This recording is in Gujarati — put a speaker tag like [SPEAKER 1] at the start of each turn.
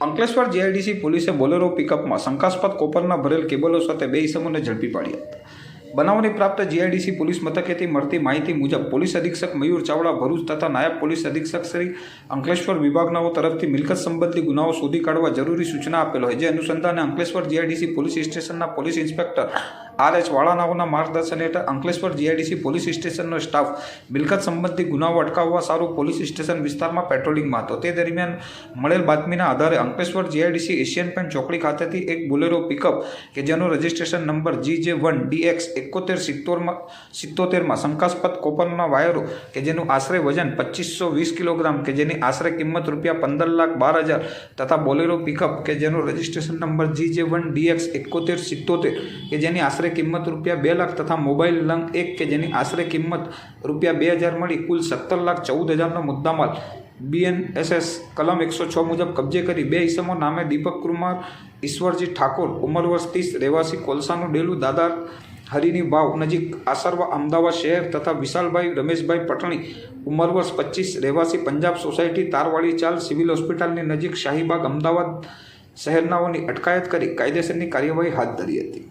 [SPEAKER 1] અંકલેશ્વર જીઆઈડીસી પોલીસે બોલેરો પિકઅપમાં શંકાસ્પદ કોપરના ભરેલ કેબલો સાથે બે ઇસમોને ઝડપી પાડ્યા હતા. બનાવની પ્રાપ્ત જીઆઈડીસી પોલીસ મથકેથી મળતી માહિતી મુજબ પોલીસ અધિક્ષક મયુર ચાવડા ભરૂચ તથા નાયબ પોલીસ અધિક્ષક શ્રી અંકલેશ્વર વિભાગનાઓ તરફથી મિલકત સંબંધી ગુનાઓ શોધી કાઢવા જરૂરી સૂચના આપેલ હોય, જે અનુસંધાને અંકલેશ્વર જીઆઈડીસી પોલીસ સ્ટેશનના પોલીસ ઇન્સ્પેક્ટર આર એચ વાળાનાઓના માર્ગદર્શન હેઠળ અંકલેશ્વર જીઆઈડીસી પોલીસ સ્ટેશનનો સ્ટાફ મિલકત સંબંધી ગુનાઓ અટકાવવા સારું પોલીસ સ્ટેશન વિસ્તારમાં પેટ્રોલિંગમાં હતો. તે દરમિયાન મળેલ બાતમીના આધારે અંકલેશ્વર જીઆઈડીસી એશિયન પેન્ટ ચોકડી ખાતેથી એક બોલેરો પિકઅપ કે જેનો રજિસ્ટ્રેશન નંબર જી જે વન ડીએક્સ એકોતેર સિત્તોરમાં, સિત્તોતેરમાં શંકાસ્પદ કોપરના વાયરો કે જેનું આશરે વજન પચીસો વીસ કિલોગ્રામ કે જેની આશરે કિંમત રૂપિયા પંદર લાખ બાર હજાર તથા બોલેરો પિકઅપ કે જેનો રજિસ્ટ્રેશન નંબર જી જે વન ડીએક્સ એકોતેર સિત્તોતેર કે જેની આશરે કિંમત રૂપિયા બે લાખ તથા મોબાઈલ લંગ એક કે જેની આશરે કિંમત રૂપિયા બે હજાર મળી કુલ સત્તર લાખ ચૌદ હજારનો મુદ્દામાલ. બીએનએસએસ કલમ એકસો છ મુજબ કબજે કરી બે ઇસમો નામે દીપક કુમાર, ઈશ્વરજી ઠાકોર ઉંમર વર્ષ ત્રીસ, રહેવાસી કોલસાનું ડેલું દાદાર હરિની વાવ નજીક આસરવા અમદાવાદ શહેર તથા વિશાલભાઈ રમેશભાઈ પટણી ઉંમર વર્ષ પચીસ, રહેવાસી પંજાબ સોસાયટી તારવાડી ચાલ સિવિલ હોસ્પિટલની નજીક શાહીબાગ અમદાવાદ શહેરનાઓની અટકાયત કરી કાયદેસરની કાર્યવાહી હાથ ધરી હતી.